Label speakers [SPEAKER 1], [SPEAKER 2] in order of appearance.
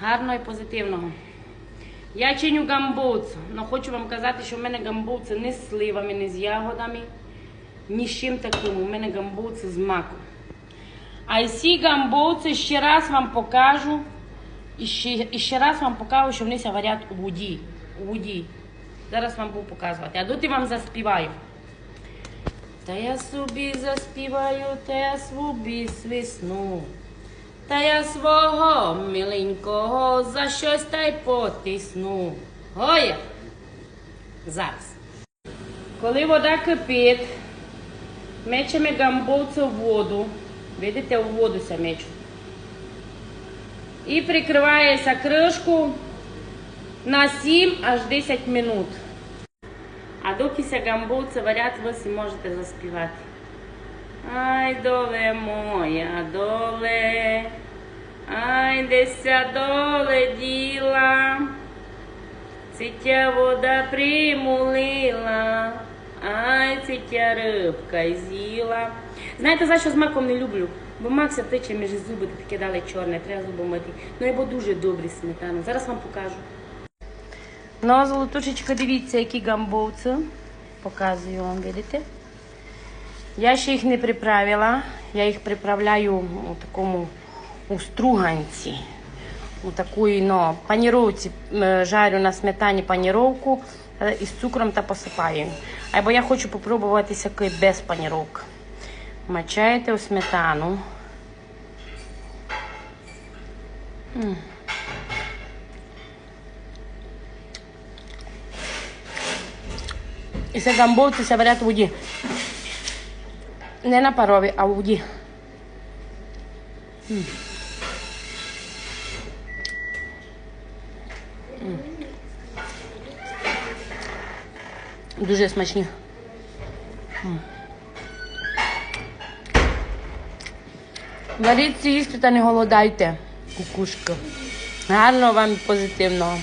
[SPEAKER 1] гарного і позитивного. Я чиню гамбовцю, але хочу вам казати, що в мене гамбовці не з сливами, не з ягодами, ні з чим таким. У мене гамбовці з маком. А ці гамбовці ще раз вам покажу, і ще, і ще раз вам покажу, що вони варять у воді. У воді. Зараз вам буду показувати. А доти вам заспіваю. Та я собі заспіваю, та я собі свисну. Та я свого миленького за щось та й потисну. Гоя. Зараз. Коли вода кипить, мечемо гамбовцю в воду. Видите, у воду ся мечу. І прикривається кришку на 7 аж 10 минут. А доки ся гамбовці варять, ви можете заспівати. Ай, доле моя, доле, ай, деся доле діла, вода примулила, ай, цитя рибка з'їла. Знаєте, за що з маком не люблю? Бо мак ся тече між зуби, таке дали чорне, треба зуби мити. Ну, або дуже добрі сметани. Зараз вам покажу. Ну, а золотушечка, дивіться, які гамбовці. Показую вам, видите? Я ще їх не приправила. Я їх приправляю у такому у струганці. У такої ну, паніровці е, жарю на сметані паніровку е, із цукром та посипаю. Або я хочу попробувати всякий без паніровки. Мачаєте у сметану. І це гамбовці ся варять у воді. Не на парові, а у воді. М. Дуже смачні. М. Варіть їсти та не голодайте, кукушка. Гарного вам позитивного.